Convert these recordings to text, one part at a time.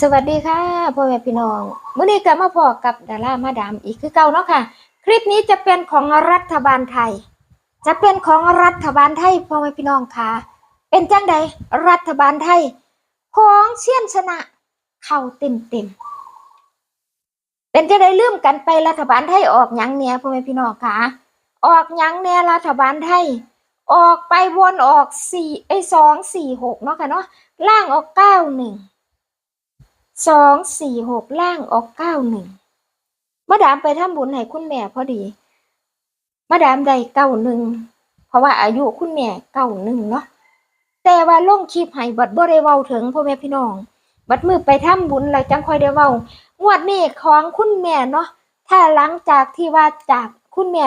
สวัสดีค่ะพ่อแม่พี่น้องมื้อนี้กลับมาพอกับดารามาดามอีกคือเก่าเนาะค่ะ คลิปนี้จะเป็นของรัฐบาลไทย จะเป็นของรัฐบาลไทยพ่อแม่พี่น้องค่ะ เป็นจังใดรัฐบาลไทย ของเชี่ยนชนะ เข้าเต็มเต็มเป็นจังใดลืมกันไปรัฐบาลไทยออกยังเนี่ยพ่อแม่พี่น้องค่ะ ออกยังเนี่ยรัฐบาลไทย ออกไปวนออกสี่ไอ้สองสี่หกเนาะค่ะเนาะล่างออกเก้าหนึ่ง สองสี่หกล่างออกเก้าหนึ่งมาดามไปทำบุญให้คุณแม่พอดี มาดามได้เก้าหนึ่งเพราะว่าอายุคุณแม่เก้าหนึ่งเนาะแต่ว่าลงคลิปให้บัดบ่ได้เว้าถึงพ่อแม่พี่น้อง บัดมือไปทำบุญแล้วจังค่อยได้เว้างวดนี้ของคุณแม่เนาะถ้าหลังจากที่ว่าจากคุณแม่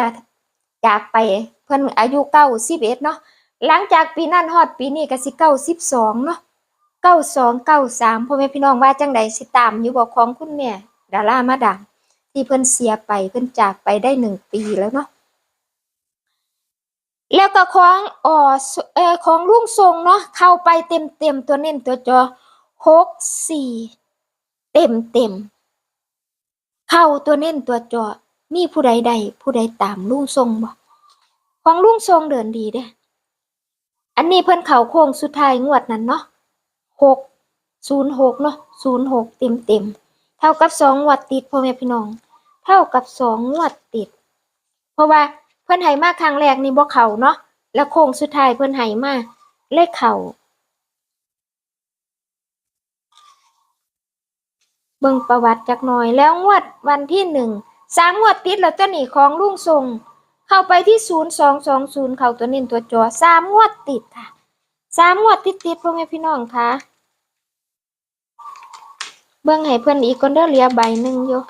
จากไปเพิ่นอายุเก้าสิบเอ็ดเนาะหลังจากปีนั้นฮอดปีนี้ก็สิเก้าสิบสองเนาะ เก้าสองเก้าสามพ่อแม่พี่น้องว่าจังใดสิตามอยู่บอกของคุณแม่ดารามาดังที่เพิ่นเสียไปเพิ่นจากไปได้หนึ่งปีแล้วเนาะแล้วก็ของอ่อเออของลุงทรงเนาะเข้าไปเต็มเต็มตัวเน้นตัวจอหกสี่เต็มเต็มเข้าตัวเน้นตัวจอมีผู้ใดใดผู้ใดตามลุงทรงบ่ของลุงทรงเดินดีเด้อันนี้เพิ่นเข่าโค้งสุดท้ายงวดนั้นเนาะ หกศูนย์หกเนาะศูนย์หกเต็มเต็มเท่ากับสองงวดติดพ่อแม่พี่น้อง เท่ากับสองงวดติด เพราะว่าเพิ่อนให้มาครั้งแรกนี่บ่เข้าเนาะแล้วโค้งสุดท้ายเพิ่อนให้มาเลขเข้าเบิ่งประวัติจักหน่อยแล้วงวดวันที่หนึ่งสามงวดติดแล้วตัวนี้ของลุงทรงเข้าไปที่ศูนย์สองสองศูนย์เข้าตัวนี้ตัวจอสามงวดติดค่ะสามงวดติดติดพ่อแม่พี่น้องคะ เบิ่งให้เพิ่นอีกคนเด้อเหลือใบหนึ่งอยู่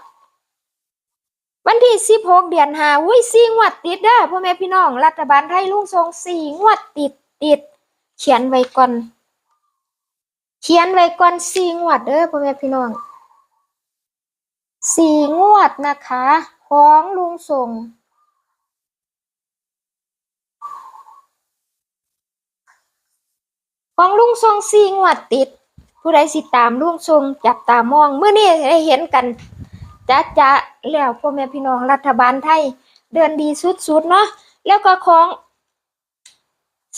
วันที่สิบหกเดือนห้าอุ้ยสี่งวดติดเด้อพ่อแม่พี่น้อง รัฐบาลไทยลุงทรงสี่งวดติดติด เขียนไว้ก่อน เขียนไว้ก่อนสี่งวดเด้อพ่อแม่พี่น้องสี่งวดนะคะของลุงทรงของลุงทรงซีงวดติด ผู้ใดสิตามลุงทรงจับตามองเมื่อนี้ได้เห็นกันจะจะแล้วพ่อแม่พี่น้องรัฐบาลไทย เดินดีสุดๆเนาะแล้วก็ของ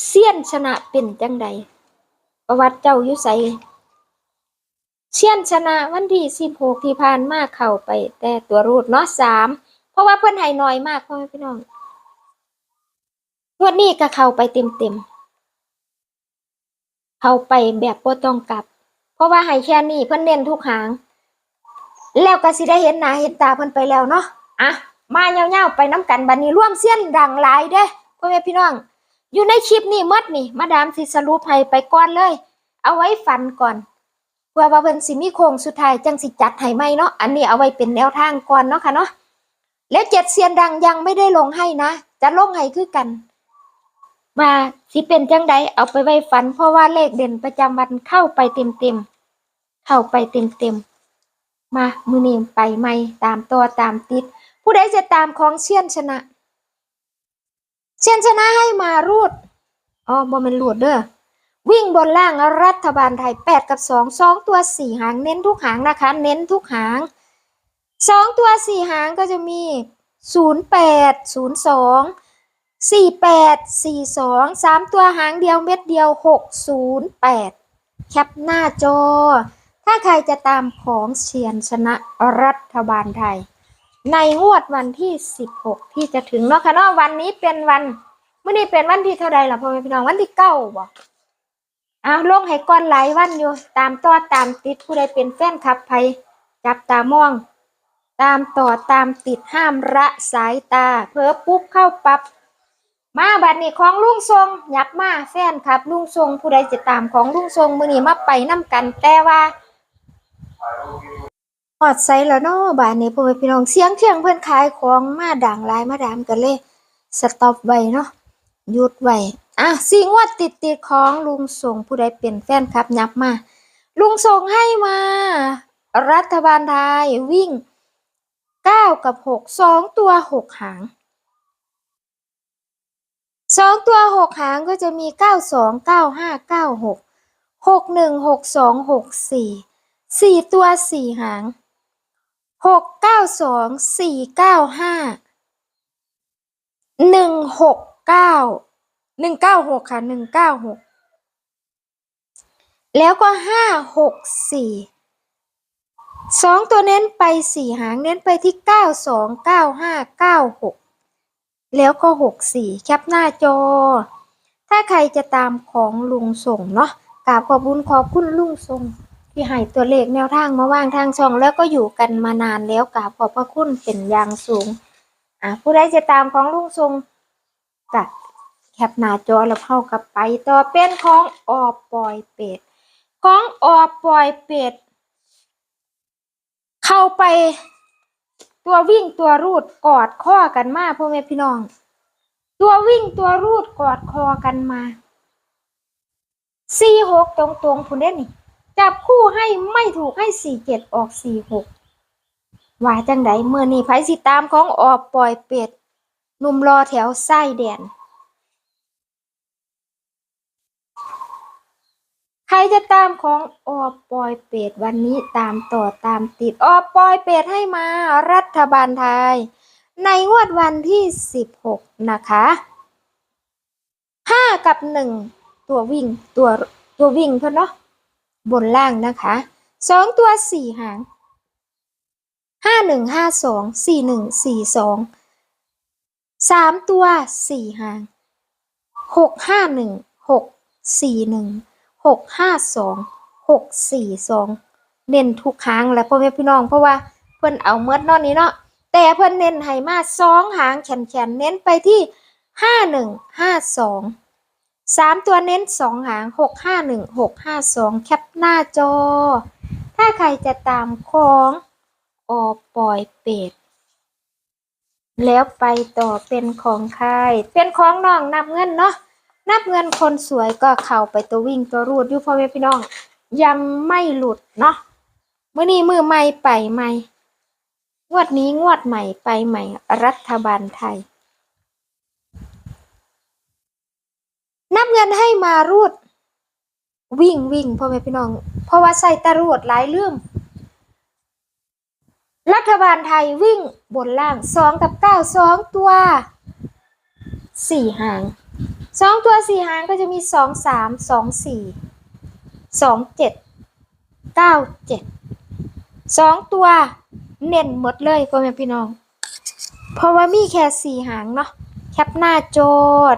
เซียนชนะเป็นจังใดประวัติเจ้ายู่ใสเซียนชนะวันที่สิบหกที่ผ่านมาเข้าไป แต่ตัวรูดเนาะสามเพราะว่าเพื่อนให้น้อยมากพ่อแม่พี่น้องวดนี้ก็เข้าไปเต็มๆเข้าไปแบบบ่ต้องกลับ ราะว่าให้แค่นี้เพิ่นเน้นทุกหาง แล้วก็สิได้เห็นหน้าเห็นตาเพิ่นไปแล้วเนาะอะมาเงาวๆไปน้ำกันบัดนี้ร่วมเสี้ยนดังหลายเด้อพ่อแม่พี่น้อง อยู่ในคลิปนี้มดนี่ มาดามสิสรุปให้ไปก่อนเลย เอาไว้ฝันก่อนเพื่อว่าเพิ่นสิมีโค้งสุดท้ายจังสิจัดให้ใหมเนาะอันนี้เอาไว้เป็นแนวทางก่อนเนาะค่ะเนาะและเจ็ดเซียนดังยังไม่ได้ลงให้นะ จะลงให้คือกันว่าสิเป็นจังใดเอาไปไว้ฝัน เพราะว่าเลขเด่นประจำวันเข้าไปเต็มเต็มๆ เข้าไปเต็มเต็มๆมามือนี้ไปใหม่ตามตัวตามติด ผู้ใดจะตามของเชียนชนะ เชียนชนะให้มารูดอ๋อบ่มันรูดเด้อวิ่งบนล่างรัฐบาลไทยแปดกับสองสองตัวสี่หางเน้นทุกหางนะคะ เน้นทุกหางสองตัวสี่หางก็จะมีศูนย์แปดศูนย์สองสี่แปดสี่สองสามตัวหางเดียวเม็ดเดียวหกศูนย์แปดแคปหน้าจอ ถ้าใครจะตามของเชียนชนะรัฐบาลไทย ในงวดวันที่สิบหกที่จะถึงเนาะค่ะเนาะวันนี้เป็นวันเมื่อนี้เป็นวันที่เท่าใดล่ะพ่อแม่พี่น้องวันที่เก้าบ่อะลงให้ก่อนหลายวันอยู่ ตามต่อตามติดผู้ใดเป็นแฟนคลับไผจับตามอง ตามต่อตามติดห้ามระสายตาเผลอปุ๊บเข้าปับ๊บมาบัดนี้ของลุงทรงอยากมาแฟนครับลุงทรงผู้ใดจะตามของลุงทรงมือนี้มาไปนํกันแต่ว่า ฮอดไสแล้วเนาะบัดนี้พ่อแม่พี่น้องเสียงเที่ยงเพิ่อนขายของมาดังลายมาดามกันเลย สต็อปไว้เนาะหยุดไว้อะสิงวัดติดติดของลุงทรงผู้ใดเป็นแฟนครับยับมา ลุงทรงให้มา รัฐบาลไทยวิ่งเก้ากับหกสองตัวหกหางสองตัวหกหางก็จะมีเก้าสองเก้าห้าเก้าหกหกหนึ่งหกสองหกสี่ สี่ตัวสี่หางหกเก้าสองสี่เก้าห้าหนึ่งหกเก้าหนึ่งเก้าหกค่ะหนึ่งเก้าหกแล้วก็ห้าหกสี่สองตัวเน้นไปสี่หางเน้นไปที่เก้าสองเก้าห้าเก้าหกแล้วก็หกสี่แคปหน้าจอ ถ้าใครจะตามของลุงส่งเนาะกราบขอบคุญขอบคุณลุงส่ง ที่ให้ตัวเลขแนวทางมาวางทางช่องแล้วก็อยู่กันมานานแล้วกราบขอบพระคุณเป็นอย่างสูง อะผู้ใดจะตามของลุงทรงกัดแคปหน้าจอแล้วเข้ากับไป ต่อเป็นของออปอยเป็ด ของออปอยเป็ด เข้าไป ตัววิ่งตัวรูดกอดข้อกันมาพ่อแม่พี่น้อง ตัววิ่งตัวรูดกอดคอกันมาสี่หกตรงตรงๆคุณเด่นนี่ จับคู่ให้ไม่ถูกให้สี่เจ็ดออกสี่หกว่าจังไดเมื่อนี้ไผสิตามของออกปล่อยเป็ดหนุ่มรอแถวไส้แดน ใครจะตามของออปอยเป็ดวันนี้ตามต่อตามติดออปอยเป็ดให้มารัฐบาลไทย ในงวดวันที่ 16 นะคะ 5 กับ 1 ตัววิ่งตัวตัววิ่งเพื่อนเนาะ บนล่างนะคะสองตัวสี่หางห้าหนึ่งห้าสองสี่หนึ่งสี่สองสามตัวสี่หางหกห้าหนึ่งหกสี่หนึ่งหกห้าสองหกสี่สองเน้นทุกครั้งแหละพ่อแม่พี่น้องเพราะว่าเพิ่อนเอาเมื่อนอนนี้เนาะแต่เพิ่อนเน้นให้มาสองหางแขนๆเน้นไปที่ห้าหนึ่งห้าสอง สามตัวเน้นสองหางหกห้าหนึ่งหกห้าสองแคปหน้าจอ ถ้าใครจะตามของออปอยเป็ด แล้วไปต่อเป็นของใคร เป็นของน้องนับเงินเนาะ นับเงินคนสวยก็เข้าไปตัววิ่งตัวรูดอยู่พ่อแม่พี่น้อง ยังไม่หลุดเนาะมื่อนี้มือใหม่ไปใหม่ งวดนี้งวดใหม่ไปใหม่รัฐบาลไทย นับเงินให้มารูด วิ่งวิ่งพ่อแม่พี่น้อง เพราะว่าใส่ตะรูดหลายเรื่อง รัฐบาลไทยวิ่งบนล่างสองกับเก้าสองตัวสี่หางสองตัวสี่หางก็จะมีสองสามสองสี่สองเจ็ดเก้าเจ็ดสองตัวเน้นหมดเลยพ่อแม่พี่น้อง เพราะว่ามีแค่สี่หางเนาะ แคปหน้าจอ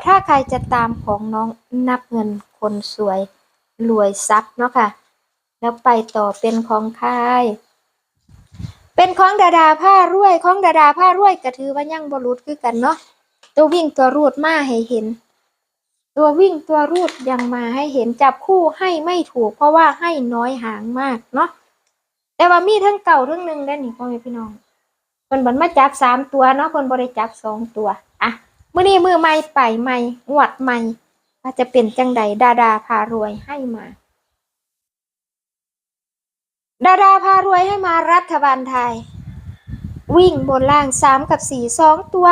ถ้าใครจะตามของน้องนับเงินคนสวยรวยทรัพย์เนาะค่ะ แล้วไปต่อเป็นของใครเป็นของดาดาผ้ารวยของดาดาผ้ารวยก็ถือว่ายังบรุษคือกันเนาะตัววิ่งตัวรูดมาให้เห็น ตัววิ่งตัวรูดยังมาให้เห็นจับคู่ให้ไม่ถูก เพราะว่าให้น้อยหางมากเนาะแต่ว่ามีทั้งเก่าทั้งหนึ่งได้อนี่พ่อแม่พี่น้องเพิ่นบันมาจับสามตัวเนาะเพิ่นบ่ได้จับสองตัว มื่อนี้มือใหม่ไปใหม่งวดใหม่ว่าจะเป็นจังใดดาดาพารวยให้มา ดาดาพารวยให้มารัฐบาลไทย วิ่งบนล่างสามกับสี่สองตัว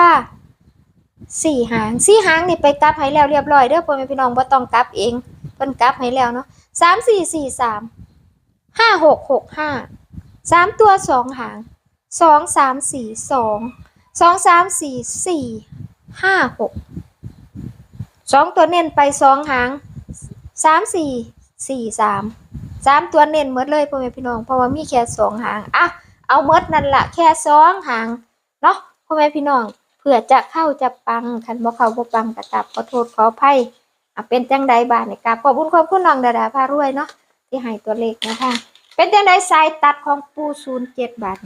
สี่หางสี่หางนี่ไปกลับให้แล้วเรียบร้อยเด้อพ่อแม่พี่น้องบ่ต้องกลับเองเพิ่นกลับให้แล้วเนาะสามสี่สี่สามห้าหกหกห้าสามตัวสองหางสองสามสี่สองสองสามสี่สี่ ห้าหกสองตัวเน้นไปสองหางสามสี่สี่สามสามตัวเน้นหมดเลยพ่อแม่พี่น้องเพราะว่ามีแค่สองหางอะเอาหมดนั่นละแค่สองหางเนาะพ่อแม่พี่น้องเผื่อจะเข้าจะปังคันบ่เข้าบ่ปังกระตับขอโทษขออภัยอะเป็นจังใดบาทในกราบขอบคุณขอบคุณน้องดาดาพารวยเนาะที่ให้ตัวเลขนะคะเป็นจังใดสายตัดของปูศูนย์เจ็ดบาท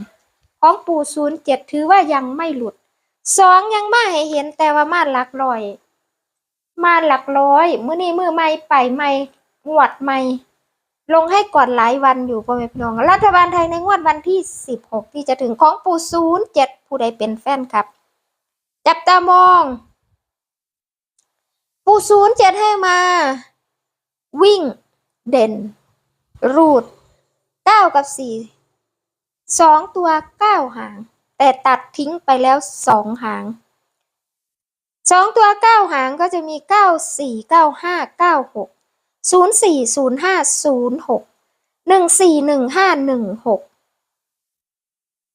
ของปูศูนย์เจ็ดถือว่ายังไม่หลุด สองยังมาให้เห็นแต่ว่ามาหลักร้อย มาหลักร้อยมื้อนี้มือใหม่ไปใหม่งวดใหม่ ลงให้ก่อนหลายวันอยู่พ่อแม่พี่น้อง รัฐบาลไทยในงวดวันที่ 16 ที่จะถึงของปูศูนย์เจ็ดผู้ใดเป็นแฟนครับ จับตามอง ปูศูนย์เจ็ดให้มา วิ่งเด่น รูดเก้ากับสี่สองตัวเก้าหาง แต่ตัดทิ้งไปแล้วสองหางสองตัวเก้าหางก็จะมีเก้าสี่เก้าห้าเก้าหกศูนย์สี่ศูนย์ห้าศูนย์หกหนึ่งสี่หนึ่งห้าหนึ่งหก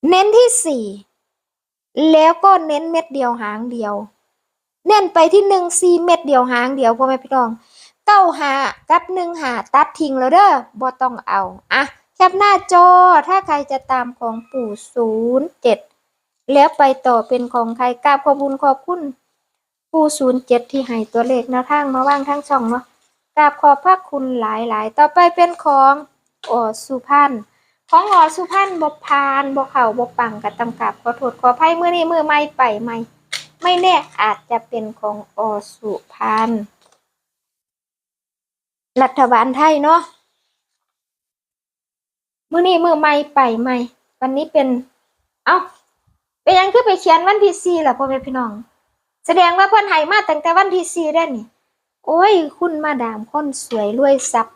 เน้นที่สี่แล้วก็เน้นเม็ดเดียวหางเดียว เน้นไปที่หนึ่งสี่เม็ดเดียวหางเดียวพ่อแม่พี่น้องเก้าหากับหนึ่งหาตัดทิ้งแล้วเด้อบ่ต้องเอาอะแคปหน้าจอถ้าใครจะตามของปู่ศูนย์เจ็ด แล้วไปต่อเป็นของใครกราบขอบคุญขอบคุณปู่ศูนย์เจ็ดที่ให้ตัวเลขแนวทางมาว่างทั้งช่องเนาะกราบขอบพระคุณหลายๆ ต่อไปเป็นของออสุพรรณของออสุพรรณบพานบเข่าบปังกับตำกับขอโทษขออภัยมือนี้มือไม่ไปไม่ไม่แน่อาจจะเป็นของอสุพรรณรัฐบาลไทยเนาะมือนี้มือไม่ไปไม่วันนี้เป็น เอ้า ไปยังคือไปเขียนวันที่สี่ล่ะพ่อแม่พี่น้อง แสดงว่าเพื่อนให้มาตั้งแต่วันที่สี่ได้นี่ โอ้ย คุณมาดามคนสวยรวยทรัพย์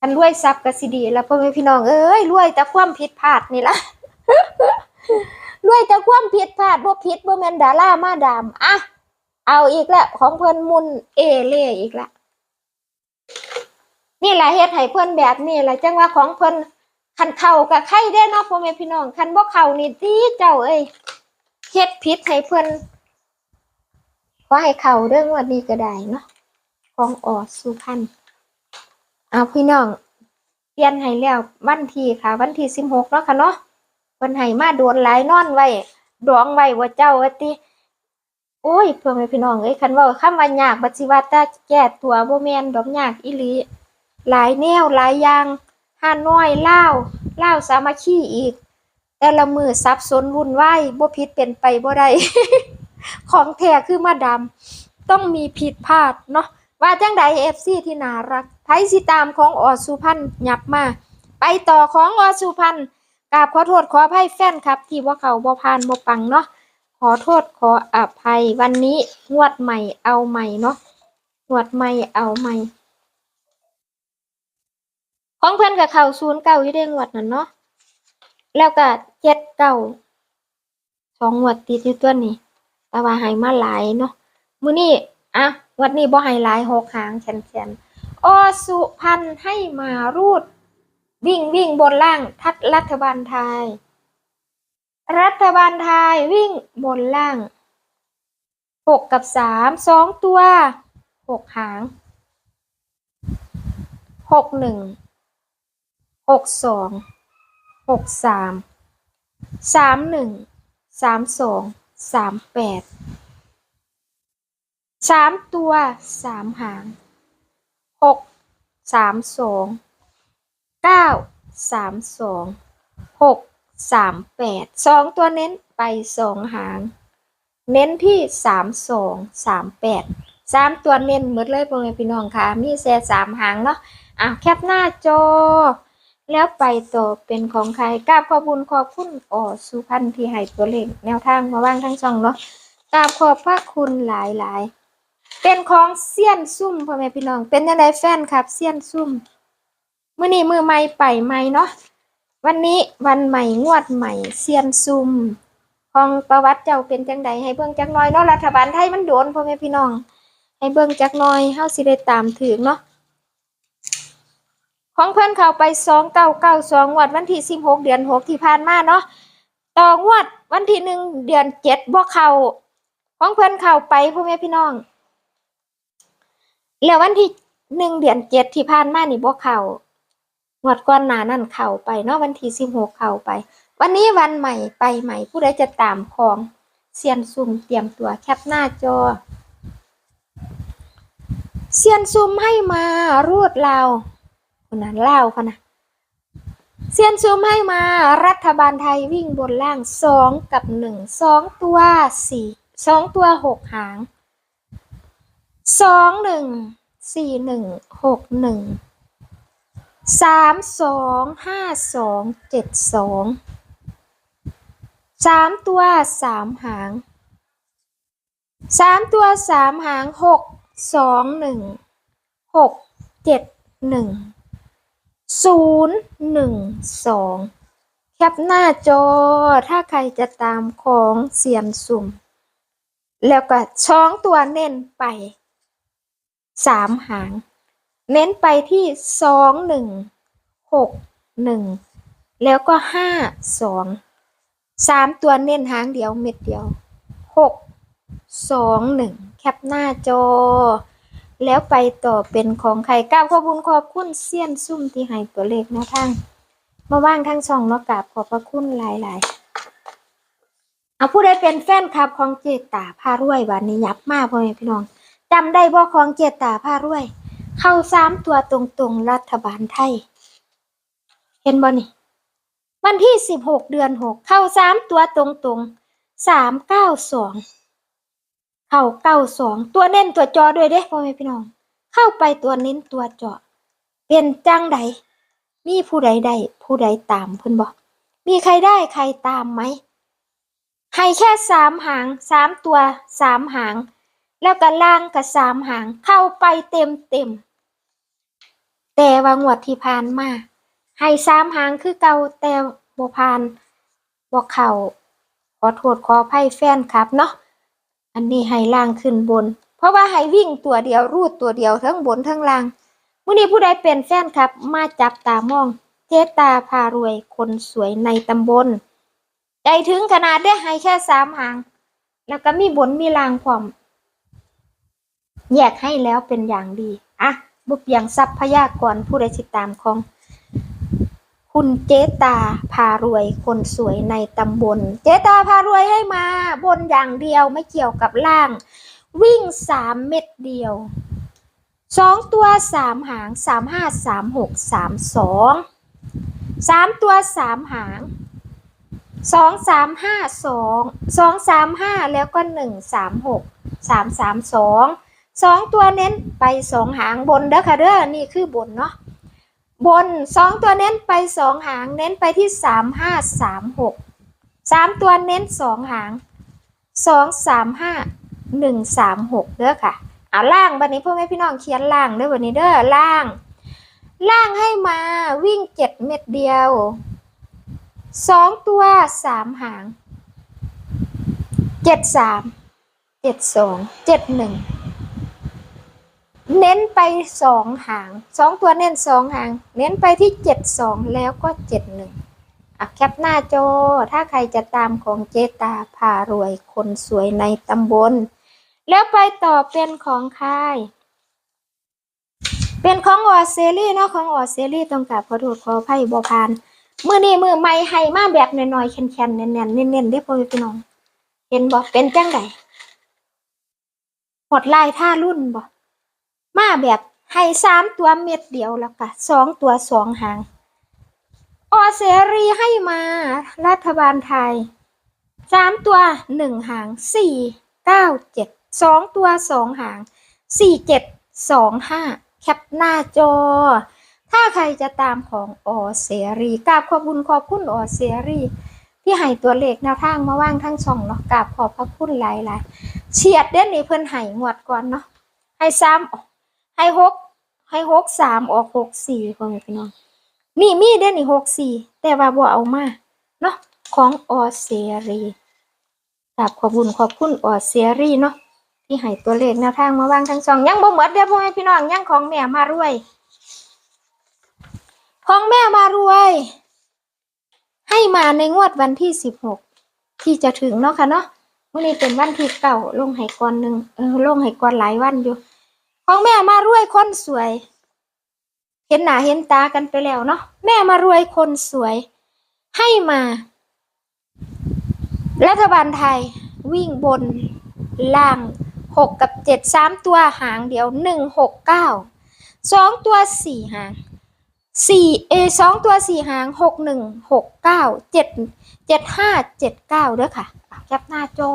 อันรวยทรัพย์ก็สิดีแล้วพ่อแม่พี่น้องเอ้ยรวยแต่ความผิดพลาดนี่ละรวยแต่ความผิดพลาดบ่ผิดบ่แมนดารามาดามอะเอาอีกแล้วของเพิ่อนมุนเอเล่อีกแล้วนี่แหละเฮ็ดให้เพิ่อนแบบนี้แหละจังว่าของเพิ่อน คันเข้ากับใครได้เนาะพ่อแม่พี่น้องคันบ่เข้านี่ตีเจ้าเอ้ยเฮ็ดผิดให้เพิ่อนขอให้เข้าเรื่องวันนี้ก็ได้เนาะของออสุพรรณเอาพี่น้องเปลี่ยนให้แล้ววันที่ค่ะ วันที่16เนาะค่ะเนาะเพิ่นให้มาโดนหลายนอนไว้ดองไว้ว่าเจ้าว่าติโอ้ยเพื่อนแม่พี่น้องเอ้ยคันเว้าคำว่ายากบัดสิว่าต่แก้ตัวโบแมนดอกยากอีลีหลายแนวหลายอย่าง หาน้อยเลาวลาสามัคคีอีก แต่ละมือสับสนวุ่นวายบ่ผิดเป็นไปบ่ได้ ของแท้คือมาดำต้องมีผิดพลาดเนาะว่าจังใด FC ที่น่ารักไผสิตามของออสุพรรณยับมา ไปต่อของออสุพรรณกราบขอโทษขออภัยแฟนครับ ที่ว่าเขาบ่พานบ่ปังเนาะขอโทษขออภัยวันนี้งวดใหม่เอาใหม่เนาะงวดใหม่เอาใหม่ ของเพื่อนกับเขาศูนย์เก่าอยู่ได้งวัดนั้นเนาะแล้วก็เจ็ดเก่าสองงวดติดอยู่ตัวนี้แต่ว่าให้มาหลายเนาะมื้อนี้อะงวดนี้บ่ให้หลายหกหางแขนๆอสุพันธ์ให้มารูด วิ่งวิ่งบนล่างทัดรัฐบาลไทย รัฐบาลไทยวิ่งบนล่างหกกับสามสองตัวหกหางหกหนึ่ง หกสองหกสามสามหนึ่งสามสองสามแปดสามตัวสามหางหกสามสองเก้าสามสองหกสามแปดสองตัวเน้นไปสองหาง เน้นที่สามสองสามแปดสามตัวเน้นหมดเลยพ่อแม่พี่น้องค่ะ มีแค่สามหางเนาะอะแคปหน้าจอ แล้วไปต่อเป็นของใครกราบขอบคุญขอบคุณอ๋อสุพันธ์ที่ให้ตัวเลขแนวทางมาว่างทั้งช่องเนาะกราบขอบพระคุณหลายๆเป็นของเซียนซุ่มพ่อแม่พี่น้อง เป็นยังไงแฟนครับเซียนซุ่มมื่อนี้มือใหม่ไปใหม่เนาะวันนี้วันใหม่งวดใหม่เซียนซุมของประวัติเจ้าเป็นจังใดให้เบิ่งจักน่อยเนาะรัฐบาลไทยมันโดนพ่อแม่พี่น้อง ให้เบิ่งจักน่อยเฮาสิได้ตามถึงเนาะ ของเพิ่อนเข้าไป2992งวัดวันที่16เดือน6ที่ผ่านมาเนาะต่องวดวันที่1เดือน7บ่เขาของเพิ่อนเข้าไปพ่อแม่พี่น้อง แล้ววันที่1เดือน7ที่ผ่านมานี่บ่เขางวดก่อนหน้านั่นเข้าไปเนาะวันที่สิบหกเข้าไป วันนี้วันใหม่ไปใหม่ผู้ใดจะตามของเซียนซุ่มเตรียมตัวแคปหน้าจอเซียนซุ่มให้มารวดลา คนนั้นเล่าพะนะเซียนซุ่มให้มารัฐบาลไทยวิ่งบนล่างสองกับหนึ่งสองตัวสี่สองตัวหกหางสองหนึ่งสี่หนึ่งหกหนึ่งสามสองห้าสองเจ็ดสองสามตัวสามหางสามตัวสามหางหกสองหนึ่งหกเจ็ดหนึ่ง ศูนย์หนึ่งสองแคปหน้าจอถ้าใครจะตามของเสียนสุ่ม แล้วก็ช้องตัวเน้นไปสามหาง เน้นไปที่สองหนึ่งหกหนึ่งแล้วก็ห้าสองสามตัวเน้นหางเดียวเม็ดเดียวหกสองหนึ่งแคปหน้าจอ แล้วไปต่อเป็นของใครกราบขอบคุณขอบคุณเซียนซุ่มที่ให้ตัวเลขแนวทางมาว่างทั้งสองเนาะกราบขอบพระคุณหลายๆเอาผู้ใดเป็นแฟนคลับของเจตาพารวยวันนี้ยับมากพ่อแม่พี่น้องจำได้บ่ของเจตาพารวย เข้าสามตัวตรงๆรัฐบาลไทย เห็นบ่นี่วันที่สิบหกเดือนหกเข้าสามตัวตรงๆสามเก้าสอง เข้าเก้าสองตัวเน้นตัวจอด้วยเด้พ่อแม่พี่น้อง เข้าไปตัวเน้นตัวจาะเป็นจังใดมีผู้ใดได้ผู้ใดตามเพิ่นบอกมีใครได้ใครตามไหมให้แค่สามหางสามตัวสามหาง แล้วก็ล่างกับสามหางเข้าไปเต็มเต็มแต่ว่างวดที่ผ่านมาให้สามหางคือเก่าแต่บ่ผ่านบ่เข้าขอโทษขออภัยแฟนครับเนาะ อันนี้ให้ล่างขึ้นบน เพราะว่าให้วิ่งตัวเดียวรูดตัวเดียวทั้งบนทั้งล่างมื้อนี้ผู้ใดเป็นแฟนครับ มาจับตามอง เจตาพารวยคนสวยในตำบลใจถึงขนาดได้ให้แค่สามหาง แล้วก็มีบนมีล่างพร้อมแยกให้แล้วเป็นอย่างดี อะบุบอย่างทรัพยากรผู้ใดติดตามของ คุณเจตาพารวยคนสวยในตำบล เจตาพารวยให้มา บนอย่างเดียวไม่เกี่ยวกับล่าง วิ่งสามเม็ดเดียวสองตัวสามหางสามห้าสามหกสามสองสามตัวสามหางสองสามห้าสองสองสามห้าแล้วก็หนึ่งสามหกสามสามสองสองตัวเน้นไปสองหางบนเด้อค่ะเด้อนี่คือบนเนาะ บนสองตัวเน้นไปสองหาง เน้นไปที่สามห้าสามหกสามตัวเน้นสองหางสองสามห้าหนึ่งสามหกเด้อค่ะเอาล่างบันนี้พ่อแม่พี่น้องเขียนล่างเด้อวันนี้เด้อล่าง ล่างให้มาวิ่งเจ็ดเม็ดเดียวสองตัวสามหางเจ็ดสามเจ็ดสองเจ็ดหนึ่ง เน้นไปสองหางสองตัวเน้นสองหาง เน้นไปที่เจ็ดสองแล้วก็เจ็ดหนึ่งอะแคปหน้าจอ ถ้าใครจะตามของเจตาพารวยคนสวยในตำบล แล้วไปต่อเป็นของค่าย เป็นของออสเตรเลียเนาะของออสเตรเลียต้องกราบขอโทษขออภัยบอพานมือนี้มือใหม่ให้มาแบบน่อยๆแข็งๆแน่นๆเน้นๆได้พ่อพี่น้อง เห็นบ่เป็นจังไดหดลายท่ารุ่นบ่ มาแบบให้สามตัวเม็ดเดียวแล้วก็สองตัวสองหาง ออเสรีให้มารัฐบาลไทยสามตัวหนึ่งหางสี่เก้าเจ็ดสองตัวสองหางสี่เจ็ดสองห้าแคปหน้าจอ ถ้าใครจะตามของออเสรีกราบขอบคุณขอบคุณออเสรีที่ให้ตัวเลขแนวทางมาว่างทั้งช่องเนาะกราบขอบพระคุณหลายๆเฉียดเด่นนี่เพิ่นให้งวดก่อนเนาะให้ซ้ำ ให้หกให้หกสามออกหกสี่พ่อแม่พี่น้องนี่มีเด้นี่หกสี่แต่ว่าบ่เอามาเนาะของออเซรีกราบขอบคุณขอบคุณออเซรีเนาะที่ให้ตัวเลขแนวทางมาวางทั้งสองยังบ่หมดเด้อพ่อแม่พี่น้องยังของแม่มารวยของแม่มารวย ให้มาในงวดวันที่สิบหกที่จะถึงเนาะค่ะเนาะวันนี้เป็นวันที่เก่าลงให้ก่อนหนึ่งเออลงให้ก่อนหลายวันอยู่ ของแม่มารวยคนสวย เห็นหน้าเห็นตากันไปแล้วเนาะแม่มารวยคนสวย ให้มา รัฐบาลไทยวิ่งบนล่างหกกับเจ็ดสามตัวหางเดียวหนึ่งหกเก้าสองตัวสี่หางสี่เอสองตัวสี่หางหกหนึ่งหกเก้าเจ็ดเจ็ดห้าเจ็ดเก้าเด้อค่ะแคปหน้าจอ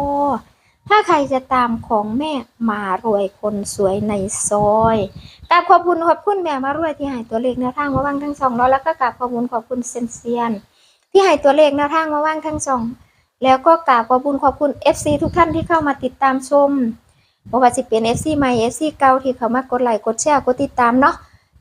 ถ้าใครจะตามของแม่มารวยคนสวยในซอยกราบขอบคุณขอบคุณแม่มารวยที่ให้ตัวเลขแนวทางมาว่างทั้งสองแล้วแล้วก็กราบขอบคุณขอบคุณเซนเซียน ที่ให้ตัวเลขแนวทางมาว่างทั้งสองแล้วก็กราบขอบคุณขอบคุณ FC ทุกท่านที่เข้ามาติดตามชมบ่ว่าสิเป็น FC ใหม่ FC เก่าที่เข้ามากดไลค์กดแชร์กดติดตามเนาะ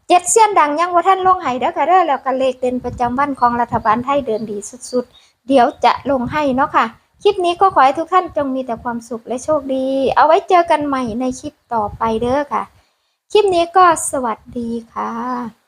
เจ็ดเสี้ยนดังยังว่าท่านลงให้เด้อค่ะเด้อแล้วก็เลขเด่นประจำวันของรัฐบาลไทยเดินดีสุดๆ เดี๋ยวจะลงให้เนาะค่ะ คลิปนี้ก็ขอให้ทุกท่านจงมีแต่ความสุขและโชคดี เอาไว้เจอกันใหม่ในคลิปต่อไปเด้อค่ะ คลิปนี้ก็สวัสดีค่ะ